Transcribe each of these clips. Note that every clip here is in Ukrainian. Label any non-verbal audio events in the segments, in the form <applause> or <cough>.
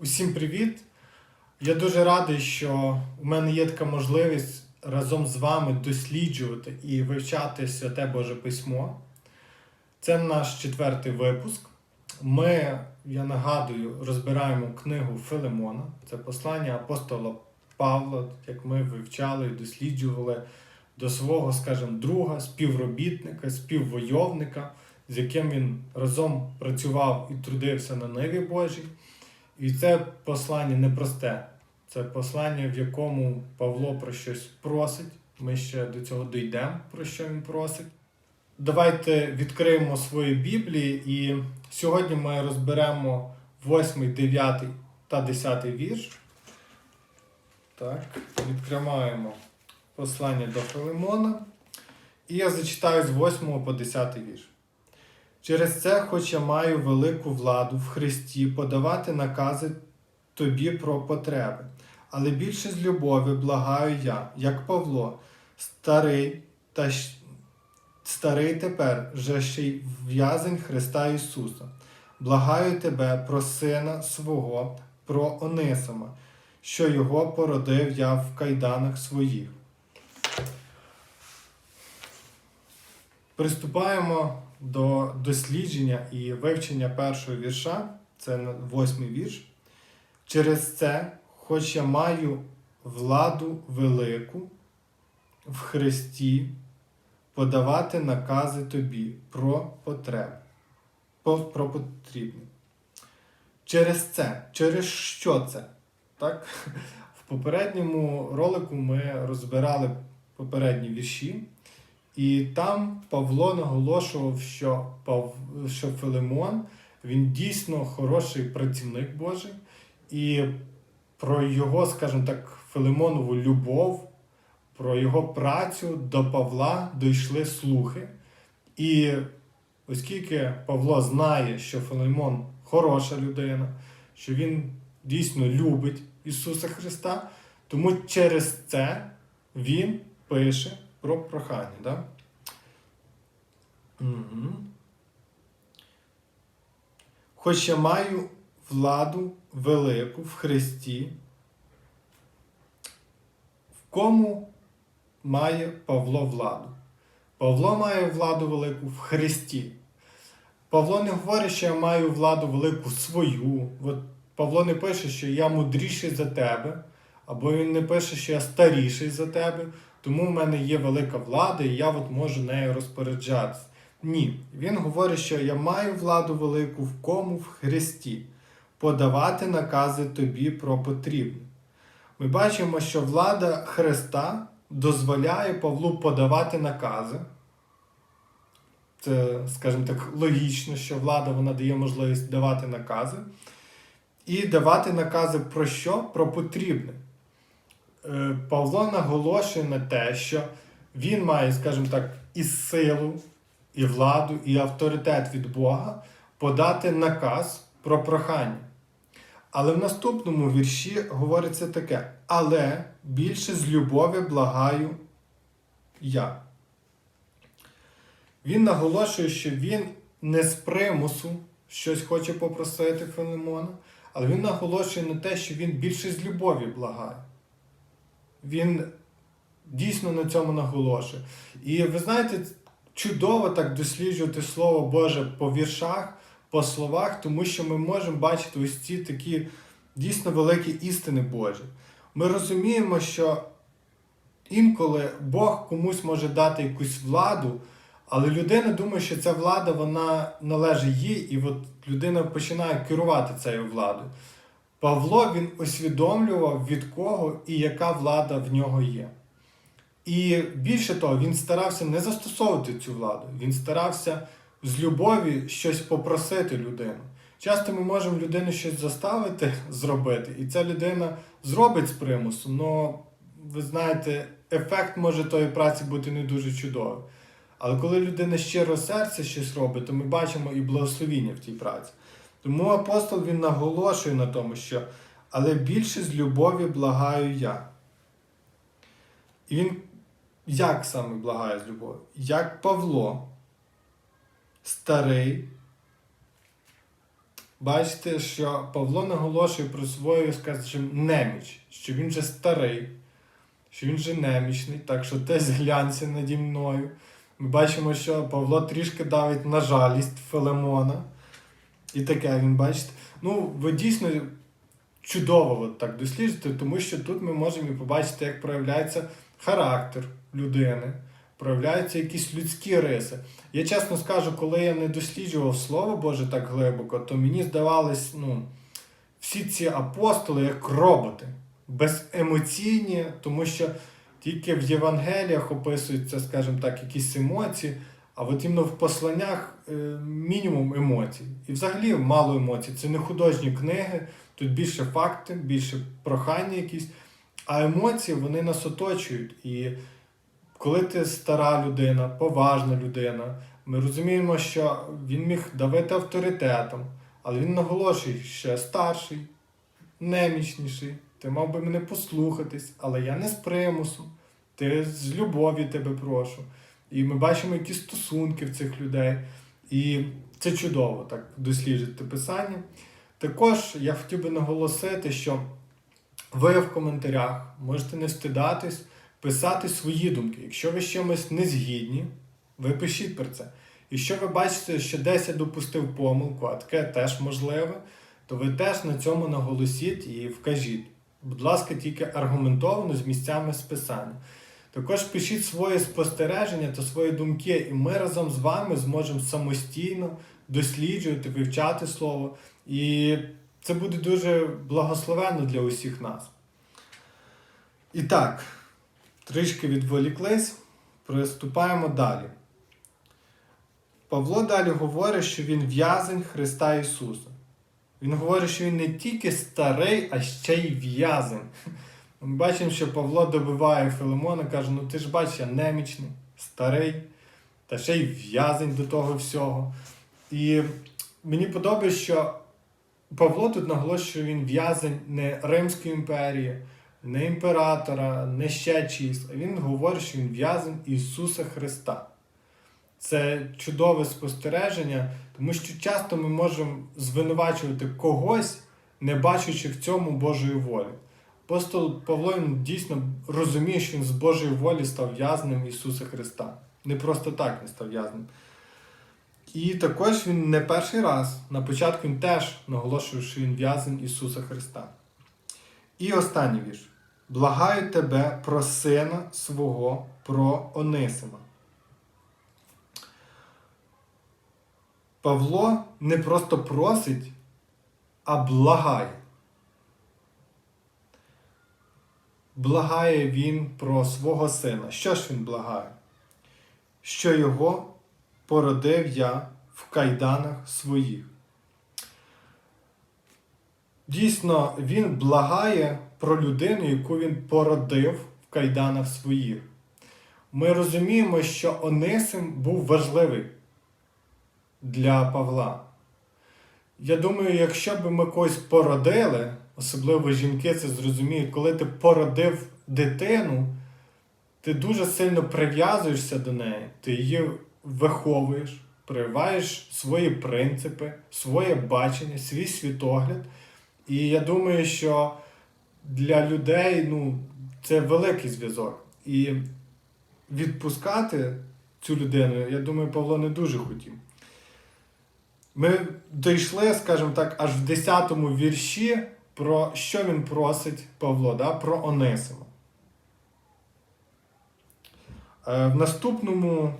Усім привіт! Я дуже радий, що у мене є така можливість разом з вами досліджувати і вивчати святе Боже Письмо. Це наш четвертий випуск. Ми, я нагадую, розбираємо книгу Филимона. Це послання апостола Павла, як ми вивчали і досліджували до свого, скажімо, друга, співробітника, співвойовника, з яким він разом працював і трудився на Ниві Божій. І це послання непросте. Це послання, в якому Павло про щось просить. Ми ще до цього дійдемо, про що він просить. Давайте відкриємо свої Біблії, і сьогодні ми розберемо 8, 9 та 10 вірш. Так, відкриваємо послання до Филимона. І я зачитаю з 8 по 10 вірш. Через це, хоч я маю велику владу в Христі подавати накази тобі про потреби, але більше з любові благаю я, як Павло, старий та старий тепер, же ще й в'язень Христа Ісуса. Благаю тебе про сина свого, про Онисима, що його породив я в кайданах своїх. Приступаємо до дослідження і вивчення першого вірша, це восьмий вірш. Через це, хоч я маю владу велику в Христі, подавати накази тобі про потреби, по- про потрібне. Через це, через що це? Так? <laughs> В попередньому ролику ми розбирали попередні вірші. І там Павло наголошував, що, Пав... що Филимон він дійсно хороший працівник Божий, і про його, скажімо так, Филимонову любов, про його працю до Павла дійшли слухи. І оскільки Павло знає, що Филимон хороша людина, що він дійсно любить Ісуса Христа, тому через це він пише про прохання. Да? Угу. Хоч я маю владу велику в Христі, в кому має Павло владу? Павло має владу велику в Христі. Павло не говорить, що я маю владу велику свою. От Павло не пише, що я мудріший за тебе, або він не пише, що я старіший за тебе, тому в мене є велика влада, і я от можу нею розпоряджатися. Ні, він говорить, що я маю владу велику в кому в Христі, подавати накази тобі про потрібне. Ми бачимо, що влада Христа дозволяє Павлу подавати накази. Це, скажімо так, логічно, що влада вона дає можливість давати накази. І давати накази про що? Про потрібне. Е, Павло наголошує на те, що він має, скажімо так, і силу, і владу, і авторитет від Бога подати наказ про прохання. Але в наступному вірші говориться таке: але більше з любові благаю я. Він наголошує, що він не з примусу щось хоче попросити Филимона, але він наголошує на те, що він більше з любові благає. Він дійсно на цьому наголошує. І ви знаєте, чудово так досліджувати Слово Боже по віршах, по словах, тому що ми можемо бачити ось ці такі дійсно великі істини Божі. Ми розуміємо, що інколи Бог комусь може дати якусь владу, але людина думає, що ця влада вона належить їй, і от людина починає керувати цією владою. Павло він усвідомлював, від кого і яка влада в нього є. І більше того, він старався не застосовувати цю владу, він старався з любові щось попросити людину. Часто ми можемо людину щось заставити <laughs> зробити, і ця людина зробить з примусу, але ви знаєте, ефект може тої праці бути не дуже чудовий. Але коли людина щиро серця щось робить, то ми бачимо і благословіння в тій праці. Тому апостол він наголошує на тому, що але більше з любові благаю я. І він як саме благає з любові? Як Павло, старий бачите, що Павло наголошує про свою, скажімо, неміч, що він же старий, що він же немічний, так що теж глянься наді мною. Ми бачимо, що Павло трішки давить на жалість Филимона. І таке він бачите. Ну, ви дійсно чудово от так досліджуєте, тому що тут ми можемо і побачити, як проявляється характер людини, проявляються якісь людські риси. Я чесно скажу, коли я не досліджував Слово Боже так глибоко, то мені здавалось, ну, всі ці апостоли як роботи, беземоційні, тому що тільки в Євангеліях описуються, скажімо так, якісь емоції, а от іменно в посланнях е, мінімум емоцій. І взагалі мало емоцій. Це не художні книги, тут більше факти, більше прохання якісь. А емоції вони нас оточують. І коли ти стара людина, поважна людина, ми розуміємо, що він міг давити авторитетом, але він наголошує, що я старший, немічніший, ти мав би мене послухатись, але я не з примусу, ти з любові тебе прошу. І ми бачимо, які стосунки в цих людей. І це чудово так досліджувати писання. Також я хотів би наголосити, що ви в коментарях можете не стидатись, писати свої думки. Якщо ви з чимось не згідні, ви пишіть про це. Якщо ви бачите, що десь я допустив помилку, а таке теж можливе, то ви теж на цьому наголосіть і вкажіть. Будь ласка, тільки аргументовано з місцями списання. Також пишіть свої спостереження та свої думки, і ми разом з вами зможемо самостійно досліджувати, вивчати слово. І це буде дуже благословенно для усіх нас. І так, трішки відволіклись, приступаємо далі. Павло далі говорить, що він в'язень Христа Ісуса. Він говорить, що він не тільки старий, а ще й в'язень. Ми бачимо, що Павло добиває Филимона, каже: ну ти ж бачиш, я немічний, старий, та ще й в'язень до того всього. І мені подобається, що Павло тут наголошує, що він в'язень не Римської імперії, не імператора, не ще чиїсь, а він говорить, що він в'язень Ісуса Христа. Це чудове спостереження, тому що часто ми можемо звинувачувати когось, не бачачи в цьому Божої волі. Апостол Павло він дійсно розуміє, що він з Божої волі став в'язним Ісуса Христа. Не просто так він став в'язним. І також він не перший раз, на початку він теж наголошує, що він в'язень Ісуса Христа. І останній вірш. Благаю тебе про сина свого, про Онисима. Павло не просто просить, а благає. Благає він про свого сина. Що ж він благає? Що його породив я в кайданах своїх. Дійсно, він благає про людину, яку він породив в кайданах своїх. Ми розуміємо, що Онисим був важливий для Павла. Я думаю, якщо б ми когось породили, особливо жінки це зрозуміють, коли ти породив дитину, ти дуже сильно прив'язуєшся до неї, ти її виховуєш, прививаєш свої принципи, своє бачення, свій світогляд. І я думаю, що для людей ну, це великий зв'язок. І відпускати цю людину, я думаю, Павло не дуже хотів. Ми дійшли, скажімо так, аж в 10-му вірші, про що він просить Павло, да? про Онисима. Е, В наступному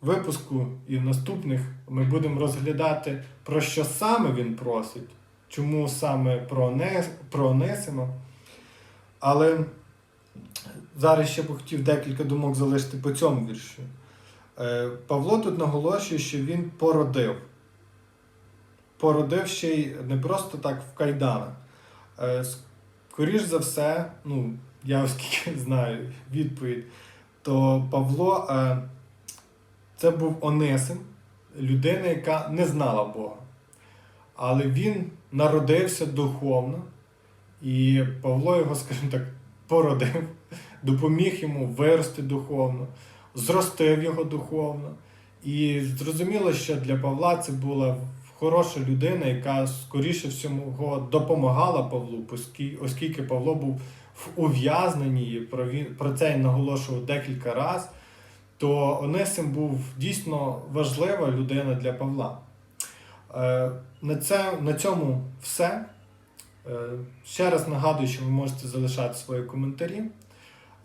випуску і в наступних ми будемо розглядати, про що саме він просить, чому саме про, Онес, про Онисима. Але зараз ще б хотів декілька думок залишити по цьому віршу. Е, Павло тут наголошує, що він породив. Породив ще й не просто так в кайданах. Е, Скоріш за все, ну, я <laughs> оскільки знаю відповідь, то Павло е, це був Онисим, людина, яка не знала Бога. Але він народився духовно, і Павло його, скажімо так, породив, <laughs> допоміг йому вирости духовно, зростив його духовно. І зрозуміло, що для Павла це була хороша людина, яка скоріше всього допомагала Павлу, оскільки Павло був в ув'язненні, і про, це я наголошував декілька разів, то Онисим був дійсно важлива людина для Павла. Е, на, це, на цьому все. Е, ще раз нагадую, що ви можете залишати свої коментарі.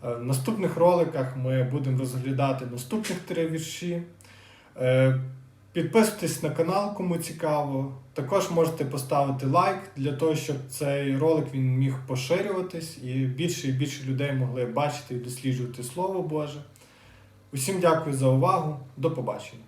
Е, В наступних роликах ми будемо розглядати наступних три вірші. Підписуйтесь на канал, кому цікаво. Також можете поставити лайк для того, щоб цей ролик він міг поширюватись і більше і більше людей могли бачити і досліджувати Слово Боже. Усім дякую за увагу. До побачення.